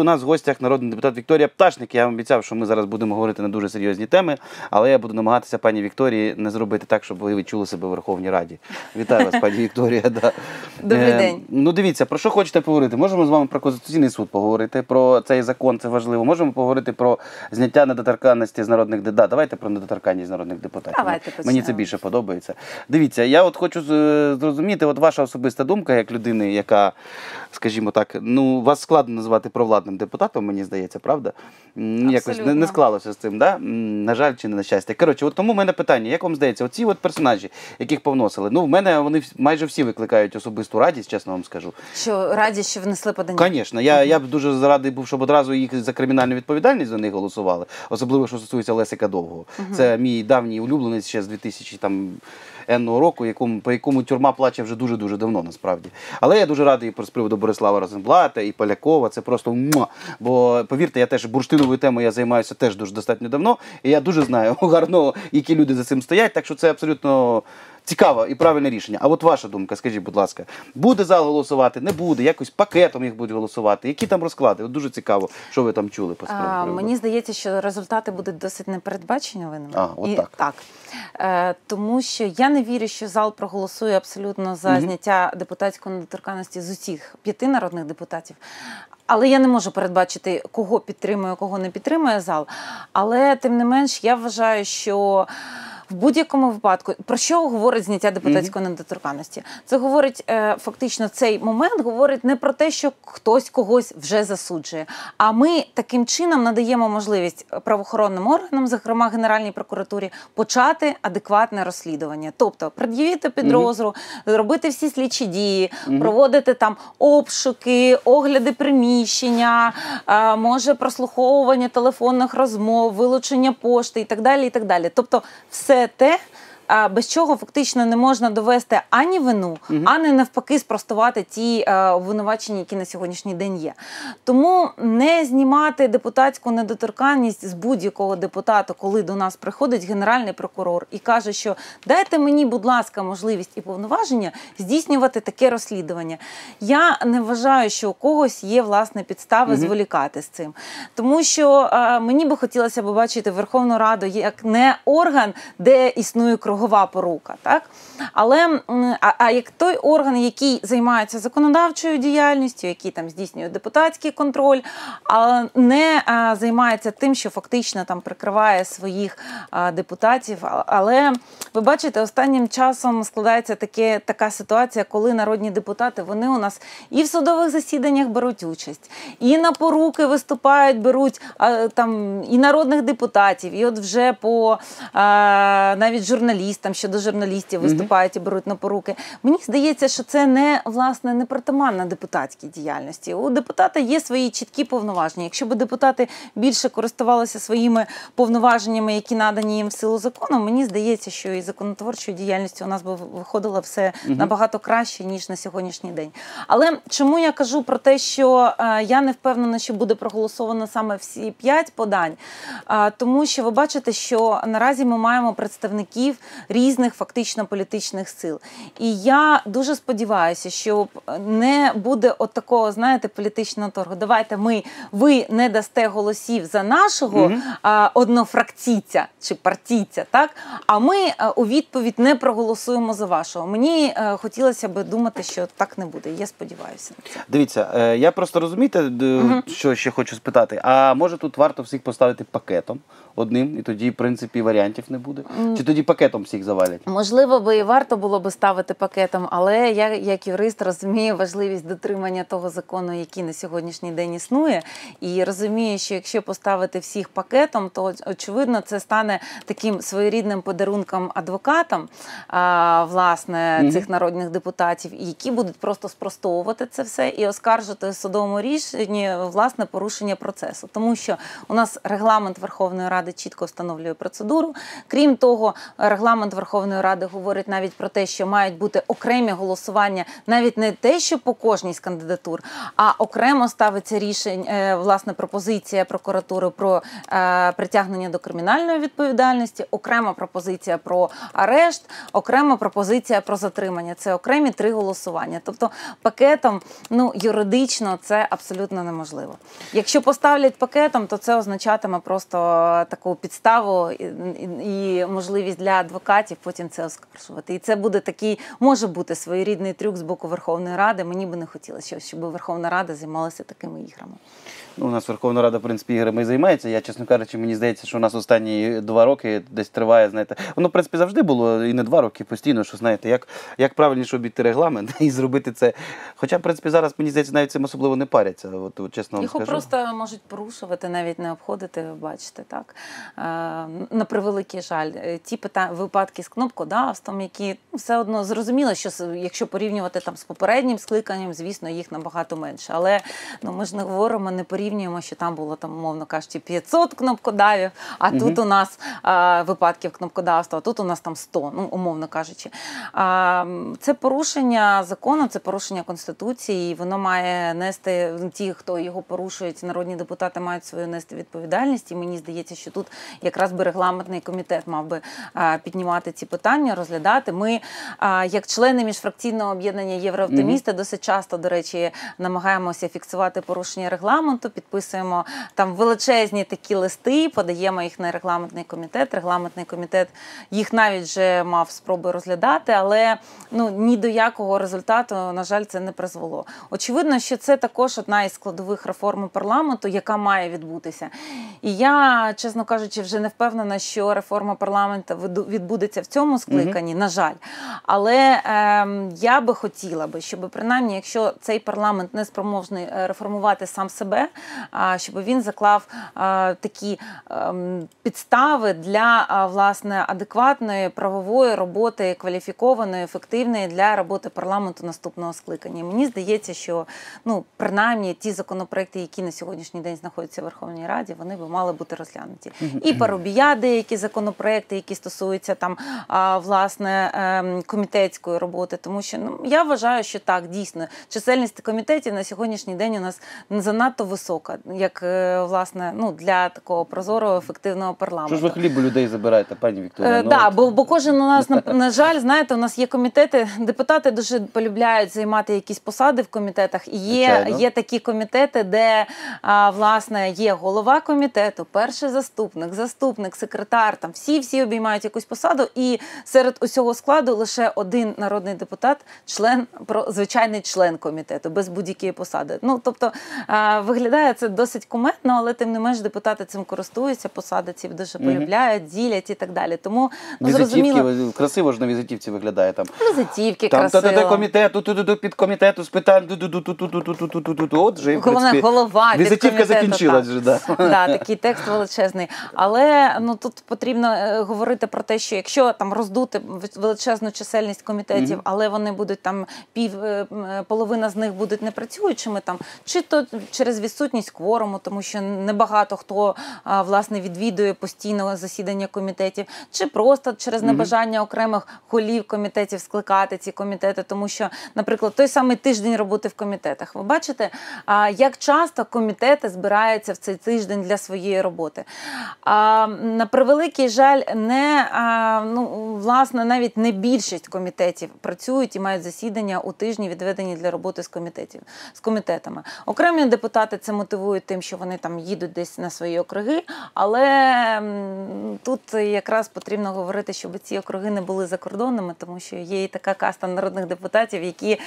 У нас в гостях народний депутат Вікторія Пташник. Я вам обіцяв, що ми зараз будемо говорити на дуже серйозні теми, але я буду намагатися пані Вікторії не зробити так, щоб ви відчули себе в Верховній Раді. Вітаю вас, пані Вікторія. Да. Добрий Е, день. Ну дивіться, про що хочете поговорити? Можемо з вами про Конституційний суд поговорити, про цей закон, це важливо. Можемо поговорити про зняття недоторканності з народних депутатів. Да, давайте про недоторканність з народних депутатів. Давайте Мені це більше подобається. Дивіться, я от хочу зрозуміти, от ваша особиста думка як людини, яка, скажімо так, ну вас складно назвати провладним депутатом, мені здається, правда? М, Якось не, не склалося з цим, да? На жаль, чи не на щастя. Коротше, от тому в мене питання: як вам здається, оці от персонажі, яких повносили? Ну, в мене вони майже всі викликають особисту радість, чесно вам скажу. Що раді, що внесли подання. Звісно, я, я б дуже радий був, щоб одразу їх за кримінальну відповідальність за них голосували, особливо що стосується Лесика Довгого. Це мій давній улюбленець ще з 2000 там. Енного року, якому, по якому тюрма плаче вже дуже-дуже давно, насправді. Але я дуже радий про з приводу Борислава Розенблата і Полякова. Це просто муа. Бо повірте, я теж бурштиновою темою я займаюся теж дуже достатньо давно. І я дуже знаю гарно, які люди за цим стоять. Так що це абсолютно цікаве і правильне рішення. А от ваша думка, скажіть, будь ласка, буде зал голосувати, не буде, якось пакетом їх будуть голосувати. Які там розклади? От дуже цікаво, що ви там чули по А, мені здається, що результати будуть досить непередбачуваними. А, от І, так. так. Е, тому що я не вірю, що зал проголосує абсолютно за Мгм. зняття депутатської недоторканності з усіх п'яти народних депутатів. Але я не можу передбачити, кого підтримує, кого не підтримує зал. Але тим не менш, я вважаю, що. В будь-якому випадку, про що говорить зняття депутатської недоторканності? Це говорить е, фактично цей момент говорить не про те, що хтось когось вже засуджує. А ми таким чином надаємо можливість правоохоронним органам, зокрема Генеральній прокуратурі, почати адекватне розслідування. Тобто пред'явити підозру, робити всі слідчі дії, проводити там обшуки, огляди приміщення, е, може прослуховування телефонних розмов, вилучення пошти і так далі. І так далі. Тобто, все те. Без чого фактично не можна довести ані вину, ані навпаки спростувати ті е, обвинувачення, які на сьогоднішній день є. Тому не знімати депутатську недоторканність з будь-якого депутата, коли до нас приходить генеральний прокурор і каже, що дайте мені, будь ласка, можливість і повноваження здійснювати таке розслідування. Я не вважаю, що у когось є власне підстави зволікати з цим, тому що е, мені би хотілося б бачити Верховну Раду як не орган, де існує кругова порука, так але а, а як той орган, який займається законодавчою діяльністю, який там здійснює депутатський контроль, а не а, займається тим, що фактично там прикриває своїх а, депутатів. Але ви бачите, останнім часом складається таке така ситуація, коли народні депутати вони у нас і в судових засіданнях беруть участь, і на поруки виступають, беруть там і народних депутатів, і от вже по а, навіть журналістам щодо журналістів виступають і беруть на поруки. Мені здається, що це не власне не притаманна депутатській діяльності. У депутата є свої чіткі повноваження. Якщо б депутати більше користувалися своїми повноваженнями, які надані їм в силу закону, мені здається, що і законотворчою діяльністю у нас би виходило все набагато краще ніж на сьогоднішній день. Але чому я кажу про те, що е, я не впевнена, що буде проголосовано саме всі п'ять подань, тому що ви бачите, що наразі ми маємо представників різних фактично політичних сил. І я дуже сподіваюся, що не буде от такого, знаєте, політичного торгу. Давайте ми ви не дасте голосів за нашого а, однофракційця чи партійця, так а ми а, у відповідь не проголосуємо за вашого. Мені е, хотілося б думати, що так не буде. Я сподіваюся на це. Дивіться, е, я просто розумієте, д- що ще хочу спитати. А може тут варто всіх поставити пакетом одним, і тоді, в принципі, варіантів не буде? Чи тоді пакетом всіх завалять? Можливо, би і варто було би ставити пакетом, але я, як юрист, розумію важливість дотримання того закону, який на сьогоднішній день існує, і розумію, що якщо поставити всіх пакетом, то очевидно це стане таким своєрідним подарунком адвокатам, а, власне, цих народних депутатів, які будуть просто спростовувати це все і оскаржити в судовому рішенні власне порушення процесу, тому що у нас регламент Верховної Ради чітко встановлює процедуру. Крім того, регламент регламент Верховної Ради говорить навіть про те, що мають бути окремі голосування, навіть не те, що по кожній з кандидатур, а окремо ставиться рішення, е, власне, пропозиція прокуратури про е, притягнення до кримінальної відповідальності, окрема пропозиція про арешт, окрема пропозиція про затримання. Це окремі три голосування. Тобто пакетом, ну юридично це абсолютно неможливо. Якщо поставлять пакетом, то це означатиме просто таку підставу і, можливість для адвокатів потім це оскаржувати. І це буде такий, може бути своєрідний трюк з боку Верховної Ради. Мені би не хотілося, щоб Верховна Рада займалася такими іграми. Ну, у нас Верховна Рада, в принципі, іграми і займається. Я, чесно кажучи, мені здається, що у нас останні два роки десь триває, знаєте. Воно, в принципі, завжди було і не два роки постійно, що знаєте, як, як правильніше обійти регламент і зробити це. Хоча, в принципі, зараз, мені здається, навіть цим особливо не паряться. От, от чесно вам Його скажу. просто можуть порушувати, навіть не обходити, ви бачите, так. Е, на превеликий жаль, Е, ті пита- випадки з кнопкодавством, які ну, все одно зрозуміло, що якщо порівнювати там з попереднім скликанням, звісно, їх набагато менше. Але ну, ми ж не говоримо, не порівнюємо, що там було там, умовно кажучи, 500 кнопкодавів, а тут у нас е, випадків кнопкодавства, а тут у нас там 100, ну, умовно кажучи. А, це порушення закону, це порушення конституції, і воно має нести ті, хто його порушують, народні депутати мають свою нести відповідальність. І мені здається, що тут якраз би регламентний комітет мав би а, піднімати ці питання, розглядати. Ми, а, як члени міжфракційного об'єднання Єврооптимісти, досить часто, до речі, намагаємося фіксувати порушення регламенту, підписуємо там величезні такі листи, подаємо їх на регламентний комітет. Регламентний комітет їх навіть вже мав спроби розглядати, але ну ні до якого результату, на жаль, це не призвело. Очевидно, що це також одна із складових реформи парламенту, яка має відбутися. І я, чесно кажучи, вже не впевнена, що реформа парламенту відбудеться в цьому скликанні, на жаль. Але ем, я би хотіла би, щоб принаймні, якщо цей парламент не спроможний е, реформувати сам себе, щоб він заклав такі ем, підстави для власне адекватної правової роботи, кваліфікованої, ефективної для роботи парламенту наступного скликання. Мені здається, що ну принаймні ті законопроекти, які на сьогоднішній день знаходяться в Верховній Раді, вони би мали бути розглянуті. І парубія, деякі законопроекти, які стосуються там власне ем, комітетської роботи, тому що ну я вважаю, що так дійсно чисельність комітетів на сьогоднішній день у нас не занадто висока, як е, власне ну для такого прозорого ефективного парламенту. Що ж ви хліб людей забираєте, пані Вікторія? Е, Ну, да, бо, бо кожен у нас на, на жаль, знаєте, у нас є комітети. Депутати дуже полюбляють займати якісь посади в комітетах. І є, Звичайно. є такі комітети, де а, власне є голова комітету, перший заступник, заступник, секретар. Там всі всі обіймають якусь посаду, і серед усього складу лише один народний депутат, член про звичайний член комітету, без будь-якої посади. Ну тобто а, виглядає себе це досить куметно, але тим не менш депутати цим користуються, посади ці дуже полюбляють, ділять і так далі. Тому ну, зрозуміло... красиво ж на візитівці виглядає там. Візитівки там, красиво. Там комітету, ту-ду-ду, під комітету з питань, ту-ду-ду-ту-ту-ту-ту-ту-ту-ту. От же, Головне, голова Візитівка закінчилась вже, да. Да, такий текст величезний. Але ну тут потрібно говорити про те, що якщо там роздути величезну чисельність комітетів, але вони будуть там пів половина з них будуть непрацюючими там, чи то через відсутність кворуму, тому що небагато хто власне відвідує постійно засідання комітетів, чи просто через небажання окремих голів комітетів скликати ці комітети, тому що, наприклад, той самий тиждень роботи в комітетах. Ви бачите, як часто комітети збираються в цей тиждень для своєї роботи. На превеликий жаль, не ну, власне навіть не більшість комітетів працюють і мають засідання у тижні, відведені для роботи з комітетів з комітетами. Окремі депутати це мотивують тим, що вони там їдуть десь на свої округи, але тут якраз потрібно говорити, щоб ці округи не були закордонними, тому що є і така каста народних депутатів, які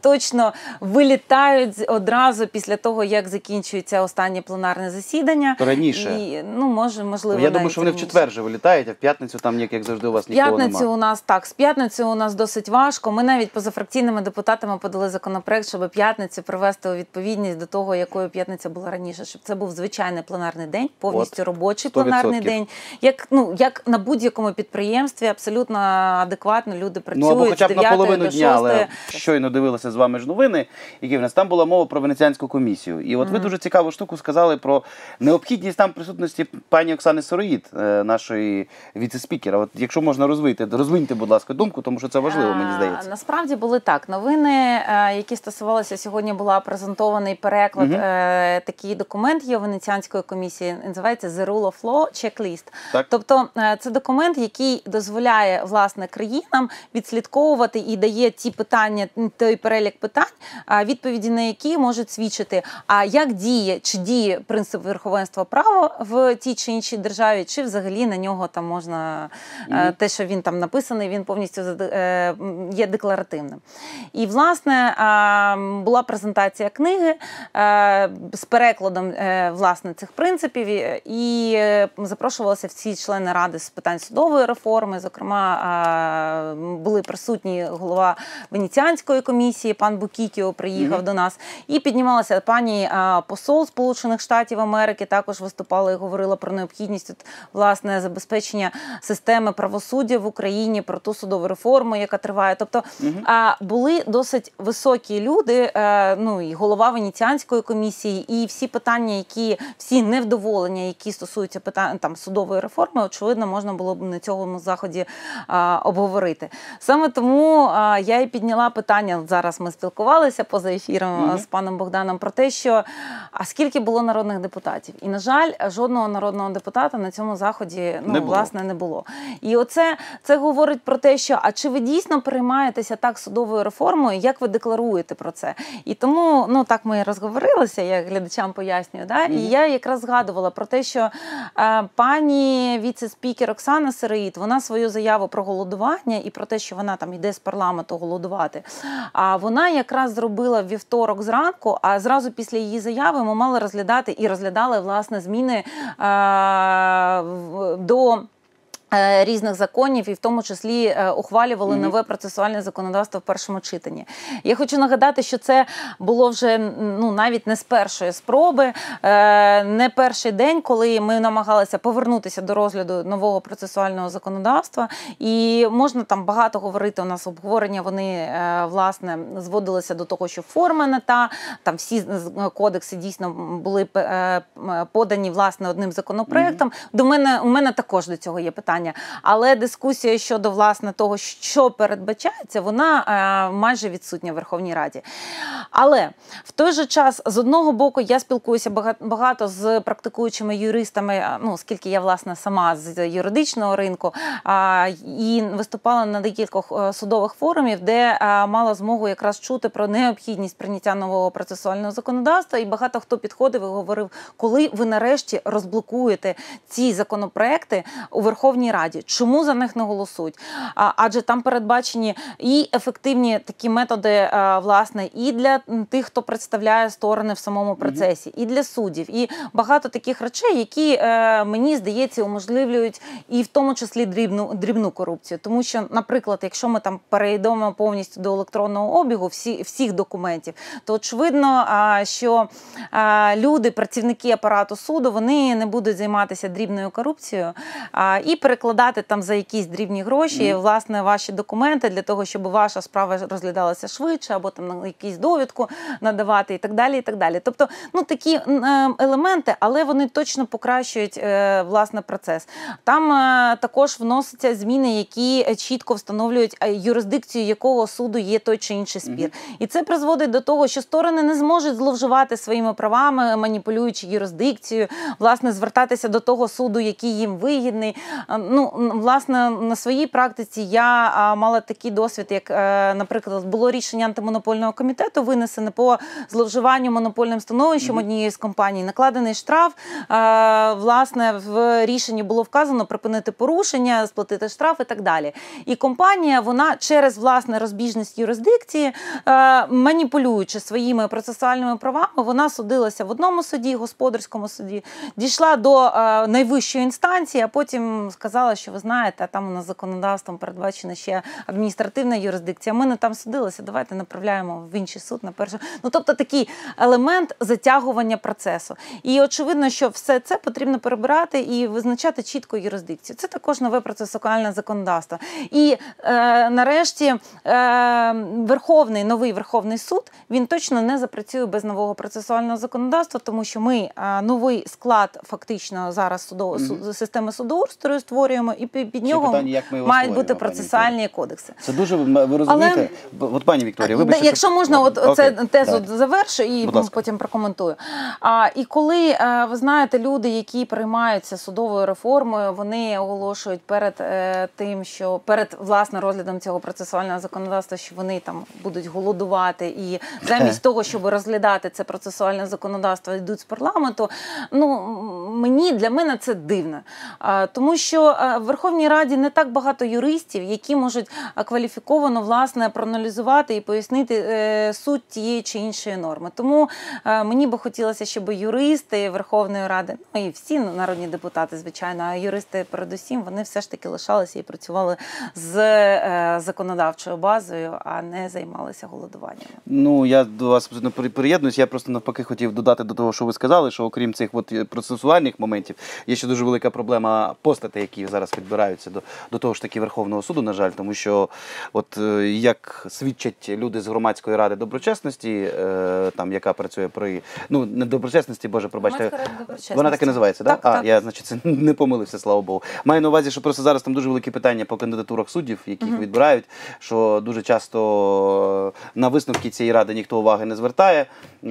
точно вилітають одразу після того, як закінчується останнє пленарне засідання. То раніше. І, ну, може, можливо, Я думаю, що вони в четвер вже вилітають, а в п'ятницю там, як, як завжди, у вас В нікого П'ятницю немає. у нас так, з п'ятниці у нас досить важко. Ми навіть позафракційними депутатами подали законопроект, щоб п'ятницю привести у відповідність до того, якою п'ятниця була раніше, щоб це був звичайний пленарний день, повністю От, робочий 100%. пленарний день. Як ну як на будь-якому підприємстві, абсолютно адекватно люди працюють Ну або хоча б з 9 на половину до 6. дня, але щойно дивилися з вами ж новини, які в нас там була мова про венеціанську комісію. І от ви дуже цікаву штуку сказали про необхідність там присутності пані Оксани Сороїд, е, нашої віце-спікера От якщо можна розвити, розвиньте, будь ласка, думку, тому що це важливо, мені здається. Насправді були так. Новини, е, які стосувалися сьогодні, була презентований переклад. Мгм. Е, Такий документ є Венеціанської комісії. Називається The Rule of Law Checklist. Так. Тобто е, це документ, який дозволяє власне країнам відслідковувати і дає ті питання, той перелік питань, відповіді на які можуть свідчити, а як діє чи діє принцип верховенства права в тій чи іншій державі, чи взагалі на нього там можна Мгм. те, що він там написаний, він повністю є декларативним. І власне була презентація книги з перекладом е, власне цих принципів, і- е, запрошувалися всі члени ради з питань судової реформи. Зокрема, були присутні голова Венеціанської комісії, пан Букікіо приїхав Мгм. до нас, і піднімалася пані посол Сполучених Штатів Америки. Також виступала і говорила про необхідність от, власне забезпечення системи правосуддя в Україні, про ту судову реформу, яка триває. Тобто а, були досить високі люди, е, ну і голова Венеціанської комісії, і всі питання, які всі невдоволення, які стосуються питань там судової реформи, очевидно, можна було б на цьому заході а, обговорити. Саме тому а, я і підняла питання. Зараз ми спілкувалися поза ефіром а, з паном Богданом про те, що а скільки було народних депутатів, і на жаль, жодного народного депутата на цьому заході ну Не власне не було. І оце це говорить про те, що а чи ви дійсно переймаєтеся так судовою реформою, як ви декларуєте про це? І тому ну так ми і розговорилися, я глядачам пояснюю. Да? І я якраз згадувала про те, що е, пані віце-спікер Оксана Сироїд, вона свою заяву про голодування і про те, що вона там йде з парламенту голодувати. А вона якраз зробила вівторок зранку, а зразу після її заяви ми мали розглядати і розглядали власне зміни е, до. Е, Різних законів, і в тому числі е, ухвалювали Мгм. нове процесуальне законодавство в першому читанні. Я хочу нагадати, що це було вже ну навіть не з першої спроби, е, не перший день, коли ми намагалися повернутися до розгляду нового процесуального законодавства. І можна там багато говорити. У нас обговорення вони власне зводилися до того, що форма не та там всі кодекси дійсно були подані власне одним законопроектом. До мене у мене також до цього є питання. Але дискусія щодо власне того, що передбачається, вона е, майже відсутня в Верховній Раді. Але в той же час, з одного боку, я спілкуюся багато з практикуючими юристами, ну оскільки я власне сама з юридичного ринку і виступала на декількох е, судових форумів, де мала змогу якраз чути про необхідність прийняття нового процесуального законодавства. І багато хто підходив і говорив, коли ви нарешті розблокуєте ці законопроекти у Верховній Раді, чому за них не голосують? Адже там передбачені і ефективні такі методи, е, власне, і для тих, хто представляє сторони в самому процесі, і для суддів, і багато таких речей, які е, мені здається уможливлюють і в тому числі дрібну дрібну корупцію. Тому що, наприклад, якщо ми там перейдемо повністю до електронного обігу всі, всіх документів, то очевидно, що люди, працівники апарату суду, вони не будуть займатися дрібною корупцією і перекладати там за якісь дрібні гроші Мгм. власне ваші документи для того, щоб ваша справа розглядалася швидше, або там на якісь довідку надавати, і так далі. І так далі. Тобто, ну такі е, елементи, але вони точно покращують е, власне процес. Там е, також вносяться зміни, які чітко встановлюють юрисдикцію якого суду є той чи інший спір. І це призводить до того, що сторони не зможуть зловживати своїми правами, маніпулюючи юрисдикцією, власне, звертатися до того суду, який їм вигідний. Ну, власне, на своїй практиці я мала такий досвід, як, е, наприклад, було рішення антимонопольного комітету винесене по зловживанню монопольним становищем Мгм. однієї з компаній. Накладений штраф. Власне, в рішенні було вказано припинити порушення, сплатити штраф і так далі. І компанія, вона через власне розбіжність юрисдикції, е, маніпулюючи своїми процесуальними правами, вона судилася в одному суді, господарському суді, дійшла до е, найвищої інстанції, а потім сказала, що ви знаєте, там у нас законодавством передбачена ще адміністративна юрисдикція. Ми не там судилися. Давайте направляємо в інший суд на перше. Ну тобто такий елемент затягування процесу. І очевидно, що все це потрібно перебирати і визначати чітко юрисдикцію. Це також нове процесуальне законодавство. І е, нарешті е, Верховний новий Верховний суд він точно не запрацює без нового процесуального законодавства, тому що ми е, новий склад фактично зараз судов... Мгм. су- системи судоустрою створюємо. Створюємо, і під нього питання, як ми його мають бути процесуальні кодекси. Це дуже ви розумієте. Б- От пані Вікторія, вибачте. Якщо можна, от Окей, це тезу так. завершу і Будь ласка. потім прокоментую. А, і коли е, ви знаєте, люди, які приймаються судовою реформою, вони оголошують перед е, тим, що перед власне розглядом цього процесуального законодавства, що вони там будуть голодувати, і замість того, щоб розглядати це процесуальне законодавство, йдуть з парламенту. Ну мені для мене це дивно, тому що е, в Верховній Раді не так багато юристів, які можуть е, кваліфіковано власне проаналізувати і пояснити е, суть тієї чи іншої норми. Тому е, мені би хотілося, щоб юристи Верховної Ради, ну і всі народні депутати, звичайно, а юристи передусім, вони все ж таки лишалися і працювали з е, законодавчою базою, а не займалися голодуванням. Ну я до вас абсолютно приєднуюсь. Я просто навпаки хотів додати до того, що ви сказали, що окрім цих от е, процесуальних моментів, є ще дуже велика проблема постатей, які зараз відбираються до, до того ж таки Верховного суду, на жаль, тому що, от е, як свідчать люди з громадської ради доброчесності, е, там яка працює при ну не доброчесності, боже, пробачте. Доброчесності. Вона так і називається, Так, так? А, так. я, значить, це не помилився, слава Богу. Маю на увазі, що просто зараз там дуже великі питання по кандидатурах суддів, яких відбирають, що дуже часто е, на висновки цієї ради ніхто уваги не звертає,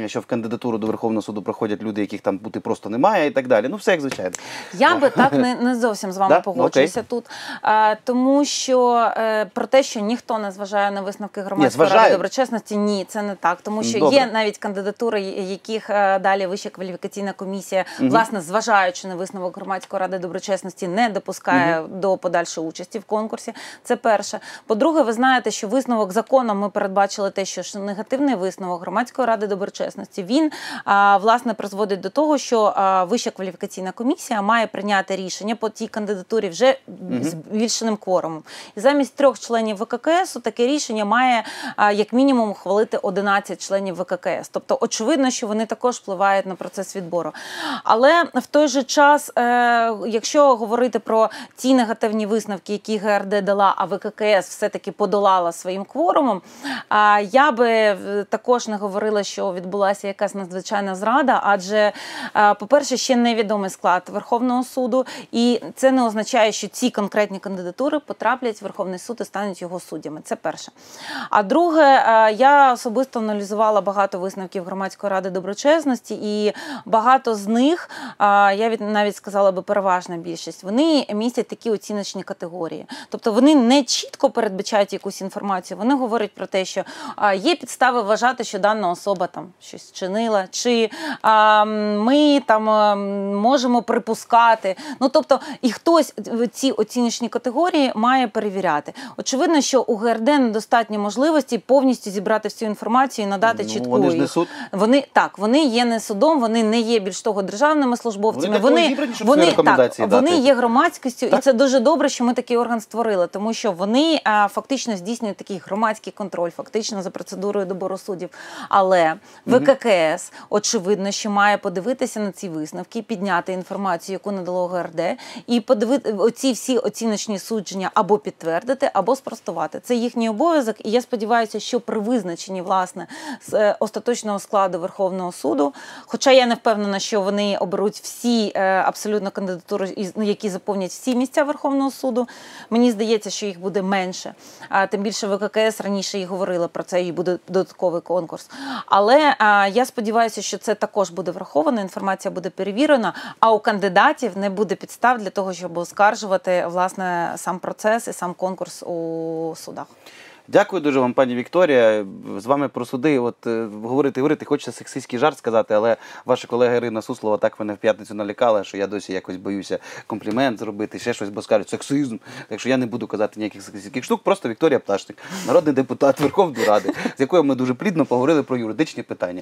що в кандидатуру до Верховного суду проходять люди, яких там бути просто немає, і так далі. Ну, все як звичайно. Я би так не, не зовсім з вами Да? погоджуюся тут, а, тому що е, про те, що ніхто не зважає на висновки громадської ради доброчесності, ні, це не так. Тому що Добре. є навіть кандидатури, яких е, далі Вища кваліфікаційна комісія, власне, зважаючи на висновок громадської ради доброчесності, не допускає до подальшої участі в конкурсі. Це перше. По-друге, ви знаєте, що висновок законом ми передбачили те, що негативний висновок громадської ради доброчесності він а, власне призводить до того, що а, Вища кваліфікаційна комісія має прийняти рішення по тій кандидатурі вже з збільшеним кворумом. І замість трьох членів ВККС таке рішення має як мінімум ухвалити 11 членів ВККС. Тобто, очевидно, що вони також впливають на процес відбору. Але в той же час, е, якщо говорити про ті негативні висновки, які ГРД дала, а ВККС все-таки подолала своїм кворумом, я би е, також не говорила, що відбулася якась надзвичайна зрада, адже, е, по-перше, ще невідомий склад Верховного суду, і це не означає, що ці конкретні кандидатури потраплять в Верховний суд і стануть його суддями. Це перше. А друге, е, я особисто аналізувала багато висновків громадської ради доброчесності, і багато з них, е, я навіть сказала би переважна більшість, вони містять такі оціночні категорії. Тобто вони не чітко передбачають якусь інформацію. Вони говорять про те, що є підстави вважати, що дана особа там щось чинила, чи ми там можемо припускати. Ну тобто, і хтось в ці оціночні категорії має перевіряти. Очевидно, що у ГРД недостатньо можливості повністю зібрати всю інформацію і надати Ну, чітку. вони ж не суд. Вони так, вони є не судом, вони не є більш того державними службовцями. Вони того вони, рекомендації так, вони є громадськістю, і це дуже добре, що ми такий орган створили, тому що вони а, фактично здійснюють такий громадський контроль, фактично за процедурою добору суддів. Але ВККС очевидно, що має подивитися на ці висновки, підняти інформацію, яку надало ГРД, і оці всі оціночні судження або підтвердити, або спростувати. Це їхній обов'язок. І я сподіваюся, що при визначенні власне з е, остаточного складу Верховного суду, хоча я не впевнена, що вони оберуть всі е, абсолютно кандидатури, ну, які заповнять всі місця Верховного суду. Мені здається, що їх буде менше. А тим більше ВККС раніше і говорила про це, і буде додатковий конкурс. Але а, я сподіваюся, що це також буде враховано. Інформація буде перевірена. А у кандидатів не буде підстав для того, щоб оскаржувати власне сам процес і сам конкурс у судах. Дякую дуже вам, пані Вікторія. З вами про суди. От е, говорити, говорити, хочеться сексистський жарт сказати, але ваша колега Ірина Суслова так мене в п'ятницю налякала, що я досі якось боюся комплімент зробити, ще щось, бо скажуть сексизм. Так що я не буду казати ніяких сексистських штук. Просто Вікторія Пташник, народний депутат Верховної Ради, з якою ми дуже плідно поговорили про юридичні питання.